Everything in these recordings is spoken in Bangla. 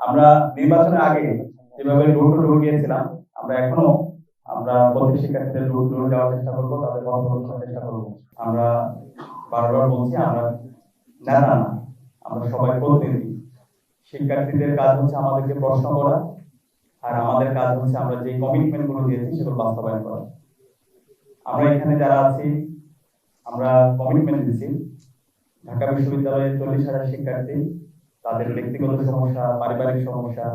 আমরা নির্বাচনের আগে যেভাবে ডোর টু ডোর গিয়েছিলাম, আমরা এখনও আমরা প্রত্যেক শিক্ষার্থীদের ডোর টু ডোর যাওয়ার চেষ্টা করব, তাদের কথা শোনার চেষ্টা করব। আমরা বারবার বলছি, আমরা নেতা না আমরা সবাই প্রতিনিধি। শিক্ষার্থীদের কাজ হচ্ছে আমাদেরকে প্রশ্ন করা, আর আমাদের কাজ হচ্ছে আমরা যে কমিটমেন্টগুলো দিয়েছি সেগুলো বাস্তবায়ন করা। আমরা এখানে যারা আছি, আমরা কমিটমেন্ট দিচ্ছি ঢাকা বিশ্ববিদ্যালয়ের চল্লিশ হাজার শিক্ষার্থী তাদের ব্যক্তিগত সমস্যা পারিবারিক সমস্যা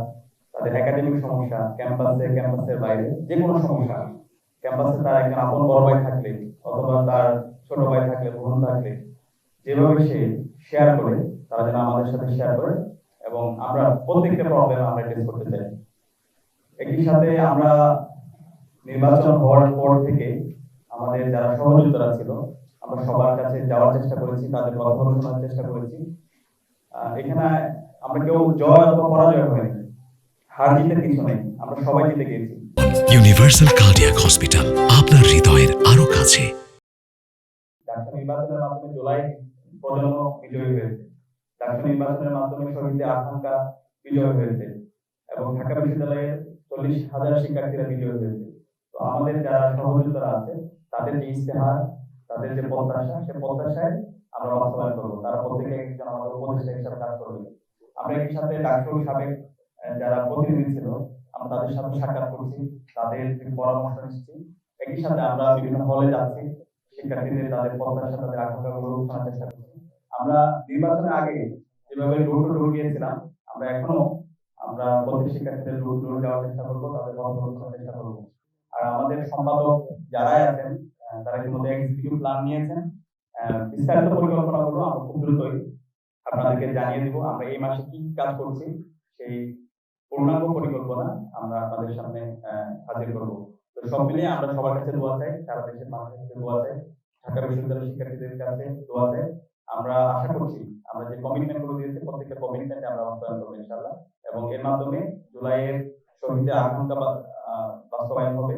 তাদের একাডেমিক সমস্যা ক্যাম্পাসে ক্যাম্পাসের বাইরে যে কোনো সমস্যা ক্যাম্পাসে তার একজন আপন বড় ভাই থাকলে অথবা তার ছোট ভাই থাকলে বোন থাকলে যেভাবে সে শেয়ার করে তারা যেন আমাদের সাথে শেয়ার করে এবং আমরা প্রত্যেকটা প্রবলেম আমরা টেস্ট করতে চাই। একই সাথে আমরা নির্বাচন হওয়ার পর থেকে আমাদের যারা সহযোগিতারা ছিল আমরা সবার কাছে যাওয়ার চেষ্টা করেছি তাদের কথা শোনার চেষ্টা করেছি। এখানে আমরা কেউ জয় অথবা পরাজয় হয়নি হার জিতের কিছু নেই। আমরা সবাই জিতে গিয়েছি। ইউনিভার্সাল কার্ডিয়াক হসপিটাল আপনার হৃদয়ের আরও কাছে। ডাক্তার নির্বাচনের মাধ্যমে জুলাই প্রজন্ম বিজয়ী হয়েছে। ডাক্তার নির্বাচনের মাধ্যমে শহীদদের আকাঙ্ক্ষা বিজয় হয়েছে এবং ঢাকা বিশ্ববিদ্যালয়ের চল্লিশ হাজার শিক্ষার্থীরা বিজয় হয়েছে। তো আমাদের যারা সহযোগিতারা আছে তাদের যে ইস্তেহার তাদের যে প্রত্যাশা সে প্রত্যাশায় আমরা বাস্তবায়ন করব। তারা প্রত্যেকে একজন আমাদের উপদেষ্টা হিসাবে কাজ করবে। আমরা একই সাথে ডাক্তার সাবেক যারা প্রতিনিধি ছিল, আমরা তাদের সাথে সাক্ষাৎ করছি, তাদের পরামর্শ নিচ্ছি। একই সাথে আমরা বিভিন্ন হলে যাচ্ছি, শিক্ষার্থীদের তাদের প্রত্যাশা, তাদের আকাঙ্ক্ষাগুলো শোনার চেষ্টা করছি। আমরা নির্বাচনের আগে যেভাবে ডোর টু ডোর গিয়েছিলাম, আমরা এখনও আমরা প্রত্যেক শিক্ষার্থীদের ডোর টু ডোর যাওয়ার চেষ্টা করব, তাদের শোনার চেষ্টা করব। আর আমাদের সম্পাদক যারাই আছেন তারা ইতিমধ্যে এক্সিকিউটিভ প্ল্যান নিয়েছেন। বিস্তারিত পরিকল্পনাগুলো আমরা খুব দ্রুতই আপনাদেরকে জানিয়ে দিব আমরা এই মাসে কি কাজ করছি সেই পূর্ণাঙ্গ পরিকল্পনা আমরা আপনাদের সামনে হাজির করব। তো সব মিলিয়ে আমরা সবার কাছে দোয়া চাই সারা দেশের মানুষের কাছে দোয়া চাই ঢাকা বিশ্ববিদ্যালয়ের শিক্ষার্থীদের কাছে দোয়া চাই। আমরা আশা করছি আমরা যে কমিটমেন্টগুলো দিয়েছি প্রত্যেকটা কমিটমেন্ট আমরা বাস্তবায়ন করব ইনশাআল্লাহ। এবং এর মাধ্যমে জুলাইয়ের আকাঙ্ক্ষা আহ, বাস্তবায়ন হবে